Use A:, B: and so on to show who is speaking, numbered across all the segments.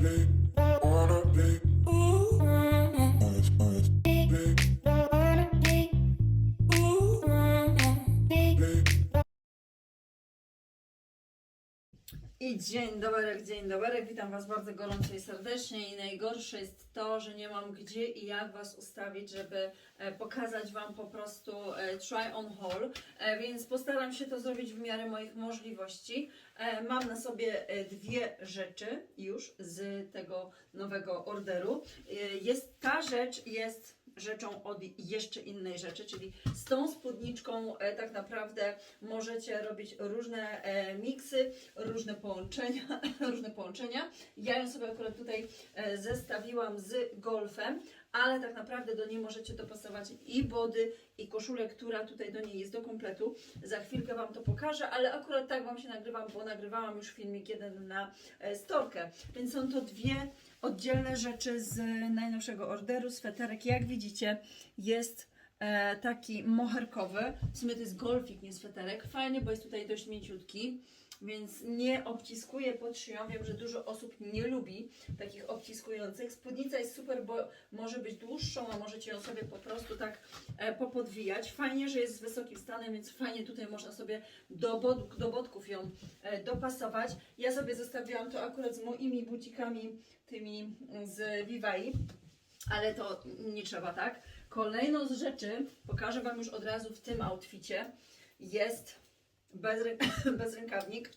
A: baby.
B: I dzień dobry, dzień dobry. Witam Was bardzo gorąco i serdecznie. I najgorsze jest to, że nie mam gdzie i jak Was ustawić, żeby e, pokazać Wam po prostu e, try on haul. E, więc postaram się to zrobić w miarę moich możliwości. Mam na sobie dwie rzeczy już z tego nowego orderu. Jest ta rzecz jest rzeczą od jeszcze innej rzeczy, czyli z tą spódniczką e, tak naprawdę możecie robić różne e, miksy, różne połączenia, różne połączenia. Ja ją sobie akurat tutaj e, zestawiłam z golfem, ale tak naprawdę do niej możecie dopasować i body, i koszulę, która tutaj do niej jest do kompletu. Za chwilkę Wam to pokażę, ale akurat tak Wam się nagrywam, bo nagrywałam już filmik jeden na e, storkę. Więc są to dwie oddzielne rzeczy z najnowszego orderu. Sweterek, jak widzicie, jest e, taki moherkowy. W sumie to jest golfik, nie sweterek. Fajny, bo jest tutaj dość mięciutki, więc nie obciskuje pod szyją. Wiem, że dużo osób nie lubi takich obciskujących. Spódnica jest super, bo może być dłuższą, a możecie ją sobie po prostu tak e, popodwijać. Fajnie, że jest z wysokim stanem, więc fajnie tutaj można sobie do, bod, do bodków ją e, dopasować. Ja sobie zostawiłam to akurat z moimi bucikami, tymi z Vivai, ale to nie trzeba, tak? Kolejną z rzeczy, pokażę Wam już od razu w tym outficie, jest bezrę bezrękawnik.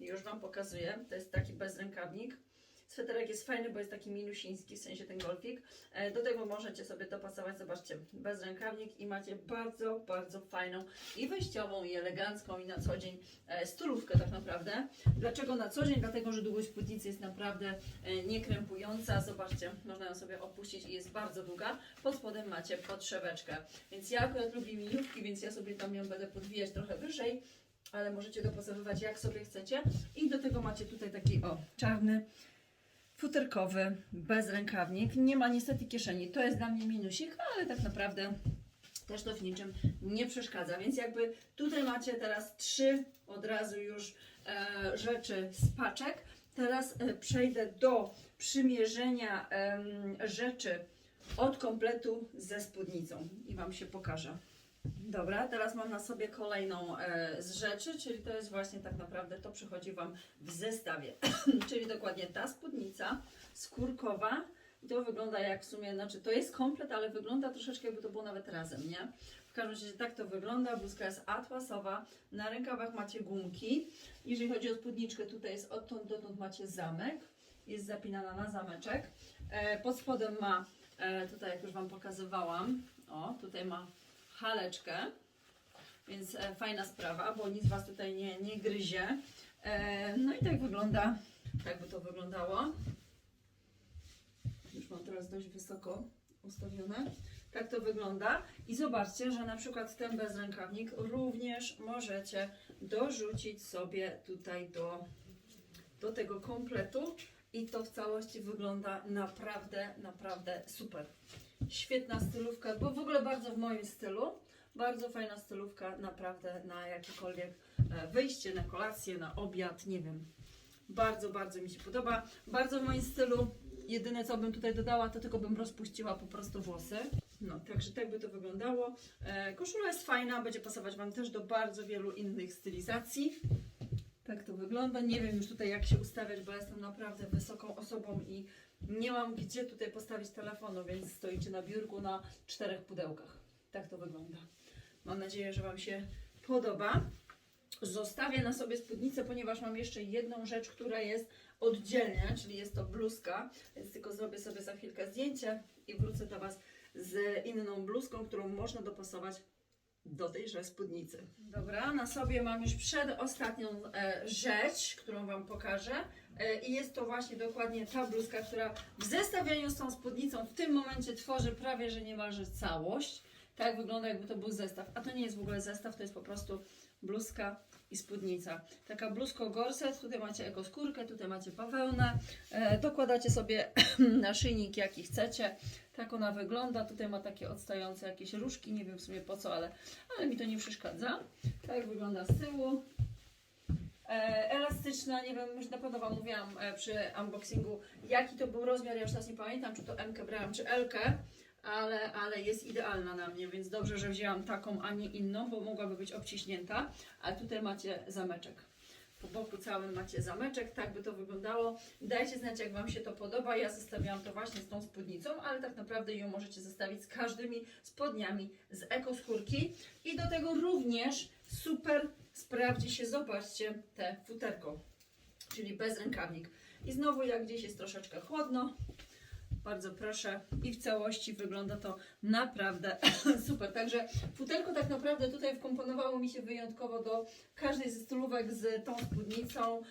B: Już Wam pokazuję. To jest taki bezrękawnik. Sweterek jest fajny, bo jest taki minusiński, w sensie ten golfik. E, Do tego możecie sobie dopasować, zobaczcie, bezrękawnik i macie bardzo, bardzo fajną i wejściową, i elegancką, i na co dzień e, stylówkę tak naprawdę. Dlaczego na co dzień? Dlatego, że długość spódnicy jest naprawdę e, niekrępująca. Zobaczcie, można ją sobie opuścić i jest bardzo długa. Pod spodem macie podszeweczkę. Więc ja akurat lubię miniówki, więc ja sobie tam ją będę podwijać trochę wyżej, ale możecie dopasowywać jak sobie chcecie. I do tego macie tutaj taki o, czarny futerkowy, bezrękawnik. Nie ma niestety kieszeni. To jest dla mnie minusik, ale tak naprawdę też to w niczym nie przeszkadza. Więc jakby tutaj macie teraz trzy od razu już e, rzeczy z paczek. Teraz e, przejdę do przymierzenia em, rzeczy od kompletu ze spódnicą i Wam się pokażę. Dobra, teraz mam na sobie kolejną e, z rzeczy, czyli to jest właśnie tak naprawdę to przychodzi Wam w zestawie. czyli dokładnie ta spódnica skórkowa. I to wygląda jak w sumie, znaczy to jest komplet, ale wygląda troszeczkę jakby to było nawet razem, nie? W każdym razie tak to wygląda. Bluzka jest atłasowa, na rękawach macie gumki. Jeżeli chodzi o spódniczkę, tutaj jest odtąd dotąd macie zamek. Jest zapinana na zameczek. E, pod spodem ma, e, tutaj jak już Wam pokazywałam, o, tutaj ma haleczkę, więc e, fajna sprawa, bo nic Was tutaj nie, nie gryzie. E, no i tak wygląda, tak by to wyglądało. Już mam teraz dość wysoko ustawione. Tak to wygląda. I zobaczcie, że na przykład ten bezrękawnik również możecie dorzucić sobie tutaj do, do tego kompletu. I to w całości wygląda naprawdę, naprawdę super. Świetna stylówka, bo w ogóle bardzo w moim stylu. Bardzo fajna stylówka, naprawdę na jakiekolwiek e, wyjście, na kolację, na obiad, nie wiem. Bardzo, bardzo mi się podoba. Bardzo w moim stylu. Jedyne co bym tutaj dodała, to tylko bym rozpuściła po prostu włosy. No, także tak by to wyglądało. E, koszula jest fajna, będzie pasować Wam też do bardzo wielu innych stylizacji. Tak to wygląda. Nie wiem już tutaj jak się ustawiać, bo jestem naprawdę wysoką osobą i nie mam gdzie tutaj postawić telefonu, więc stoicie na biurku na czterech pudełkach. Tak to wygląda. Mam nadzieję, że Wam się podoba. Zostawię na sobie spódnicę, ponieważ mam jeszcze jedną rzecz, która jest oddzielnie, czyli jest to bluzka, więc tylko zrobię sobie za chwilkę zdjęcie i wrócę do Was z inną bluzką, którą można dopasować do tejże spódnicy. Dobra, na sobie mam już przedostatnią e, rzecz, którą Wam pokażę. E, I jest to właśnie dokładnie ta bluzka, która w zestawieniu z tą spódnicą w tym momencie tworzy prawie, że niemalże całość. Tak wygląda, jakby to był zestaw. A to nie jest w ogóle zestaw, to jest po prostu bluzka i spódnica. Taka bluzko gorset, tutaj macie ekoskórkę, tutaj macie bawełnę. E, dokładacie sobie naszyjnik jaki chcecie. Tak ona wygląda. Tutaj ma takie odstające jakieś różki, nie wiem w sumie po co, ale, ale mi to nie przeszkadza. Tak wygląda z tyłu. E, elastyczna, nie wiem, już na pewno Wam mówiłam e, przy unboxingu, jaki to był rozmiar, ja już teraz nie pamiętam, czy to M brałam, czy L, ale, ale jest idealna na mnie, więc dobrze, że wzięłam taką, a nie inną, bo mogłaby być obciśnięta. A tutaj macie zameczek. Po boku całym macie zameczek, tak by to wyglądało. Dajcie znać, jak Wam się to podoba. Ja zestawiałam to właśnie z tą spódnicą, ale tak naprawdę ją możecie zestawić z każdymi spodniami z ekoskórki. I do tego również super sprawdzi się, zobaczcie, te futerko, czyli bez rękawnik. I znowu, jak gdzieś jest troszeczkę chłodno, bardzo proszę. I w całości wygląda to naprawdę super. Także futerko tak naprawdę tutaj wkomponowało mi się wyjątkowo do każdej ze stylówek z tą spódnicą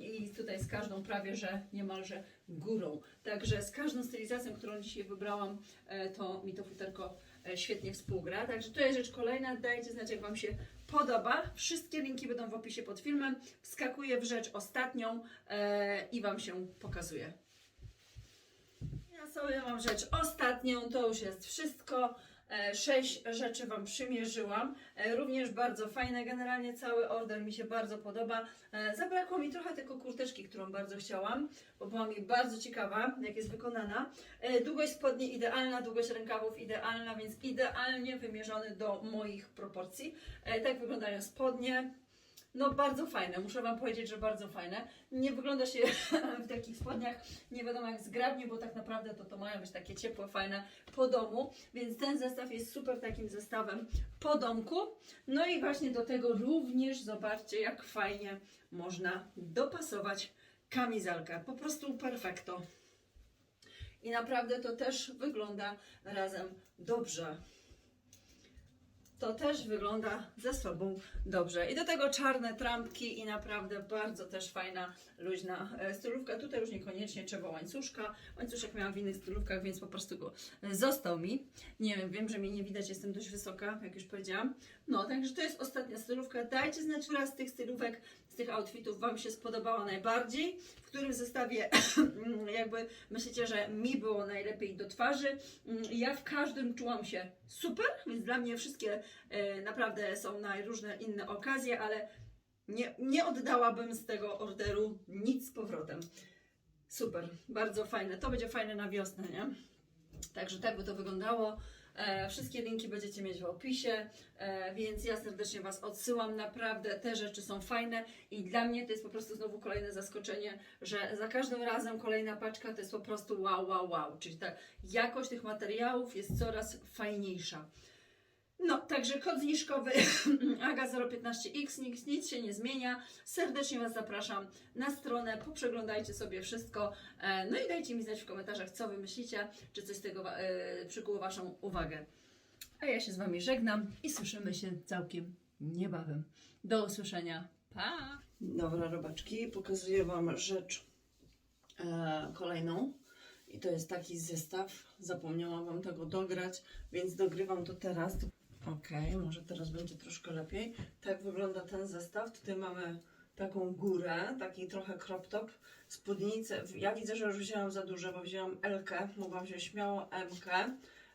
B: i tutaj z każdą prawie, że niemalże górą. Także z każdą stylizacją, którą dzisiaj wybrałam, e, to mi to futerko e, świetnie współgra. Także to jest rzecz kolejna. Dajcie znać, jak Wam się podoba. Wszystkie linki będą w opisie pod filmem. Wskakuję w rzecz ostatnią e, i Wam się pokazuję. Sobie mam rzecz ostatnią, to już jest wszystko. E, Sześć rzeczy Wam przymierzyłam. E, Również bardzo fajne, generalnie cały order mi się bardzo podoba. E, Zabrakło mi trochę tylko kurteczki, którą bardzo chciałam, bo była mi bardzo ciekawa, jak jest wykonana. Długość spodni idealna, długość rękawów idealna, więc idealnie wymierzony do moich proporcji. Tak wyglądają spodnie. No bardzo fajne, muszę Wam powiedzieć, że bardzo fajne. Nie wygląda się w takich spodniach nie wiadomo jak zgrabnie, bo tak naprawdę to, to mają być takie ciepłe, fajne po domu, więc ten zestaw jest super takim zestawem po domku. No i właśnie do tego również zobaczcie jak fajnie można dopasować kamizelkę. Po prostu perfekto. I naprawdę to też wygląda razem dobrze to też wygląda ze sobą dobrze. I do tego czarne trampki i naprawdę bardzo też fajna, luźna e, stylówka. Tutaj już niekoniecznie trzeba łańcuszka. Łańcuszek miałam w innych stylówkach, więc po prostu go został mi. Nie wiem, wiem, że mnie nie widać, jestem dość wysoka, jak już powiedziałam. No, także to jest ostatnia stylówka. Dajcie znać, która z tych stylówek, z tych outfitów Wam się spodobała najbardziej, w którym zestawie jakby myślicie, że mi było najlepiej do twarzy. Mm, Ja w każdym czułam się super, więc dla mnie wszystkie naprawdę są na różne inne okazje, ale nie, nie oddałabym z tego orderu nic z powrotem. Super, bardzo fajne. To będzie fajne na wiosnę, nie? Także tak by to wyglądało. E, wszystkie linki będziecie mieć w opisie, e, więc ja serdecznie Was odsyłam. Naprawdę te rzeczy są fajne i dla mnie to jest po prostu znowu kolejne zaskoczenie, że za każdym razem kolejna paczka to jest po prostu wow, wow, wow. Czyli ta jakość tych materiałów jest coraz fajniejsza. No, także kod zniżkowy AGA015X, nic, nic się nie zmienia. Serdecznie Was zapraszam na stronę, poprzeglądajcie sobie wszystko. E, No i dajcie mi znać w komentarzach, co Wy myślicie, czy coś z tego e, przykuło Waszą uwagę. A ja się z Wami żegnam i słyszymy się całkiem niebawem. Do usłyszenia. Pa! Dobra, robaczki, pokazuję Wam rzecz e, kolejną. I to jest taki zestaw. Zapomniałam Wam tego dograć, więc dogrywam to teraz. Okej, może teraz będzie troszkę lepiej. Tak wygląda ten zestaw. Tutaj mamy taką górę, taki trochę crop top, spódnicę. Ja widzę, że już wzięłam za duże, bo wzięłam L, mogłam wziąć śmiało M.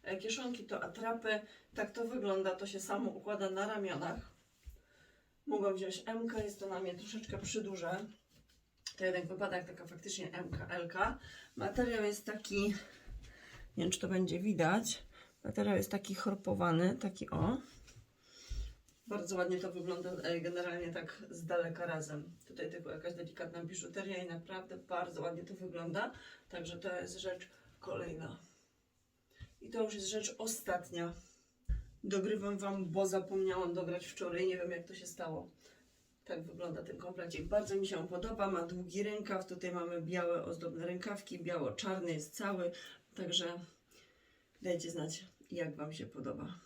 B: E, Kieszonki to atrapy. Tak to wygląda, to się samo układa na ramionach. Mogłam wziąć M, jest to na mnie troszeczkę przyduże. To jednak wypada jak taka faktycznie MK, LK. Materiał jest taki, nie wiem czy to będzie widać, materiał jest taki chorpowany, taki o. Bardzo ładnie to wygląda e, generalnie tak z daleka razem. Tutaj tylko jakaś delikatna biżuteria i naprawdę bardzo ładnie to wygląda. Także to jest rzecz kolejna. I to już jest rzecz ostatnia. Dogrywam Wam, bo zapomniałam dograć wczoraj. Nie wiem jak to się stało. Tak wygląda ten komplecik. Bardzo mi się podoba. Ma długi rękaw. Tutaj mamy białe ozdobne rękawki. Biało-czarny jest cały. Także dajcie znać, jak Wam się podoba.